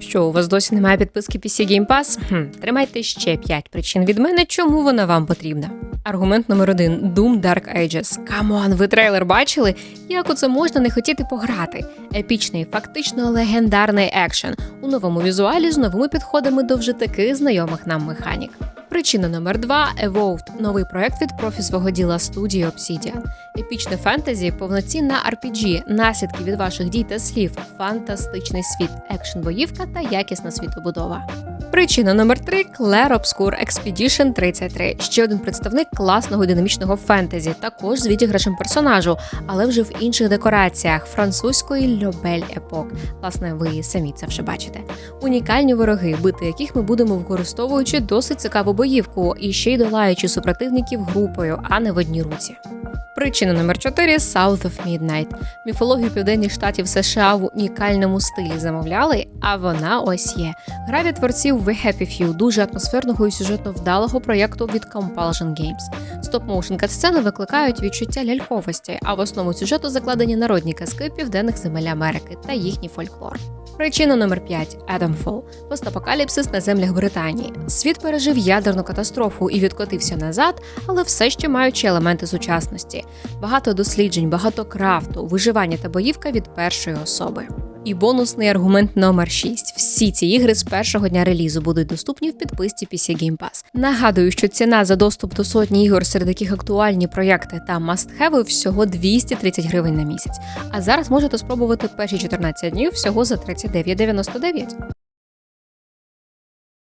Що, у вас досі немає підписки PC Game Pass? Хм, тримайте ще 5 причин від мене, чому вона вам потрібна. Аргумент номер один: Doom Dark Ages. Камон, ви трейлер бачили? Як у це можна не хотіти пограти? Епічний, фактично легендарний екшен у новому візуалі з новими підходами до вже таких знайомих нам механік. Причина номер два Evolved – новий проект від профі свого діла студії Obsidian. Епічне фентезі, повноцінна RPG, наслідки від ваших дій та слів, фантастичний світ, екшн боївка та якісна світобудова. Причина номер 3 Clair Obscure Expedition 33. Ще один представник класного динамічного фентезі, також з відіграшем персонажу, але вже в інших декораціях французької Льобель епок. Власне, ви самі це вже бачите. Унікальні вороги, бити яких ми будемо використовуючи досить цікаву боївку і ще й долаючи супротивників групою, а не в одній руці. Причина номер 4 South of Midnight. Міфологію південних штатів США в унікальному стилі замовляли, а вона ось є. Гра від творців The Happy Few, дуже атмосферного і сюжетно вдалого проєкту від Compulsion Games. Стоп-моушен катсцени викликають відчуття ляльковості, а в основу сюжету закладені народні казки південних земель Америки та їхній фольклор. Причина номер 5 Адамфол. Постапокаліпсис на землях Британії. Світ пережив ядерну катастрофу і відкотився назад, але все ще маючи елементи сучасності. Багато досліджень, багато крафту, виживання та боївка від першої особи. І бонусний аргумент номер 6. Всі ці ігри з першого дня релізу будуть доступні в підписці PC Game Pass. Нагадую, що ціна за доступ до сотні ігор, серед яких актуальні проєкти та must-have всього 230 гривень на місяць. А зараз можете спробувати перші 14 днів всього за 39,99.